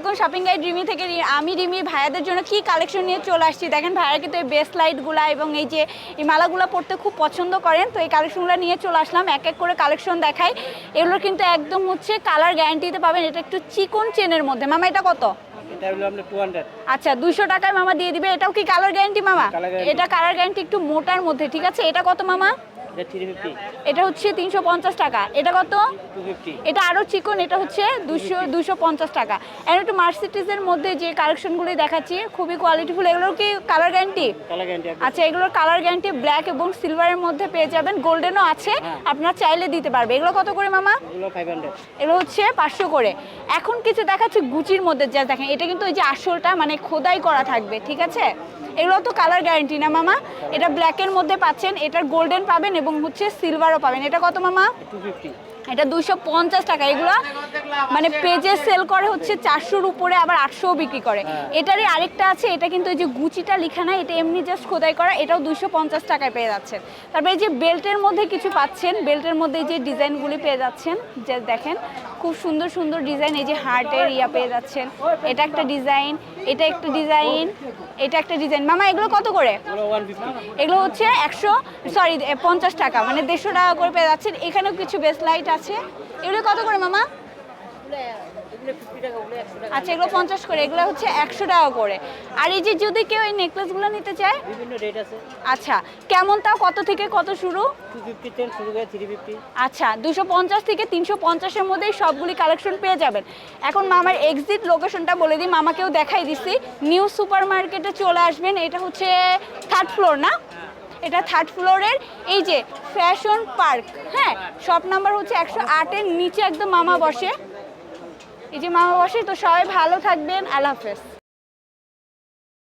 আলাইকুম shopping guide Rimi থেকে আমি রিমি ভাইয়াদের জন্য কি কালেকশন নিয়ে চলে আসছি? দেখেন ভাইয়া কিন্তু এই বেস্ট লাইটগুলা এবং এই যে এই মালাগুলো পড়তে খুব পছন্দ করেন। তো এই কালেকশনগুলো নিয়ে চলে আসলাম। এক এক করে কালেকশন দেখাই। এগুলো কিন্তু একদম হচ্ছে কালার গ্যারান্টিতে পাবেন। এটা একটু চিকন চেনের মধ্যে। মামা এটা কত? আচ্ছা দুইশো টাকায় মামা দিয়ে দিবে। এটাও কি কালার গ্যারান্টি মামা? এটা কালার গ্যারান্টি একটু মোটার মধ্যে ঠিক আছে? এটা কত মামা? এটা হচ্ছে তিনশো পঞ্চাশ টাকা। এটা কত? এটা আরও চিকন এটা হচ্ছে দুশো দুশো পঞ্চাশ টাকা। আর একটু মার্সিটিসের মধ্যে যে কালেকশনগুলি দেখাচ্ছি খুবই কোয়ালিটিফুল এগুলোর কি কালার গ্যারান্টি আচ্ছা এগুলোর কালার গ্যারান্টি ব্ল্যাক এবং সিলভারের মধ্যে পেয়ে যাবেন। গোল্ডেনও আছে। আপনার চাইলে দিতে পারবে। এগুলো কত করে মামা? এগুলো হচ্ছে পাঁচশো করে। এখন কিছু দেখাচ্ছে গুচির মধ্যে যা দেখেন এটা কিন্তু ওই যে আসলটা মানে খোদাই করা থাকবে ঠিক আছে? এগুলো তো কালার গ্যারান্টি না মামা? এটা ব্ল্যাকের মধ্যে পাচ্ছেন এটা গোল্ডেন পাবেন এবং হচ্ছে সিলভারও পাবেন। এটা কত মামা? টু ফিফটি এটা দুইশো পঞ্চাশ টাকা। এগুলো মানে পেজে সেল করে হচ্ছে চারশোর উপরে আবার আটশোও বিক্রি করে। এটারই আরেকটা আছে এটা কিন্তু এই যে গুচিটা লিখা না এটা এমনি জাস্ট খোদাই করা এটাও দুইশো পঞ্চাশ টাকায় পেয়ে যাচ্ছেন। তারপরে এই যে বেল্টের মধ্যে কিছু পাচ্ছেন বেল্টের মধ্যে এই যে ডিজাইনগুলি পেয়ে যাচ্ছেন যে দেখেন খুব সুন্দর সুন্দর ডিজাইন এই যে হার্টের ইয়া পেয়ে যাচ্ছেন। এটা একটা ডিজাইন এটা একটা ডিজাইন এটা একটা ডিজাইন। মামা এগুলো কত করে? এগুলো হচ্ছে একশো সরি পঞ্চাশ টাকা মানে দেড়শো টাকা করে পেয়ে যাচ্ছেন। এখানেও কিছু বেস্ট লাইট আছে। এগুলো কত করে মামা? আচ্ছা এগুলো পঞ্চাশ করে এগুলো হচ্ছে একশো টাকা করে। আর এই যে যদি কেউ এই নেকলেসগুলো নিতে চায়? বিভিন্ন রেট আছে। আচ্ছা কেমন তাও কত থেকে কত শুরু? টু ফিফটি টেন শুরু করে থ্রি ফিফটি আচ্ছা দুশো পঞ্চাশ থেকে তিনশো পঞ্চাশের মধ্যেই সবগুলি কালেকশন পেয়ে যাবেন। এখন মামার এক্সিট লোকেশনটা বলে দিই মামাকেও দেখাই দিচ্ছি নিউ সুপার মার্কেটে চলে আসবেন এটা হচ্ছে থার্ড ফ্লোর না? এটা থার্ড ফ্লোরের এই যে ফ্যাশন পার্ক হ্যাঁ? শপ নাম্বার হচ্ছে একশো আটের নিচে একদম মামা বসে। এই যে মামা বসে, তো সবাই ভালো থাকবেন, আল্লাহ হাফেজ।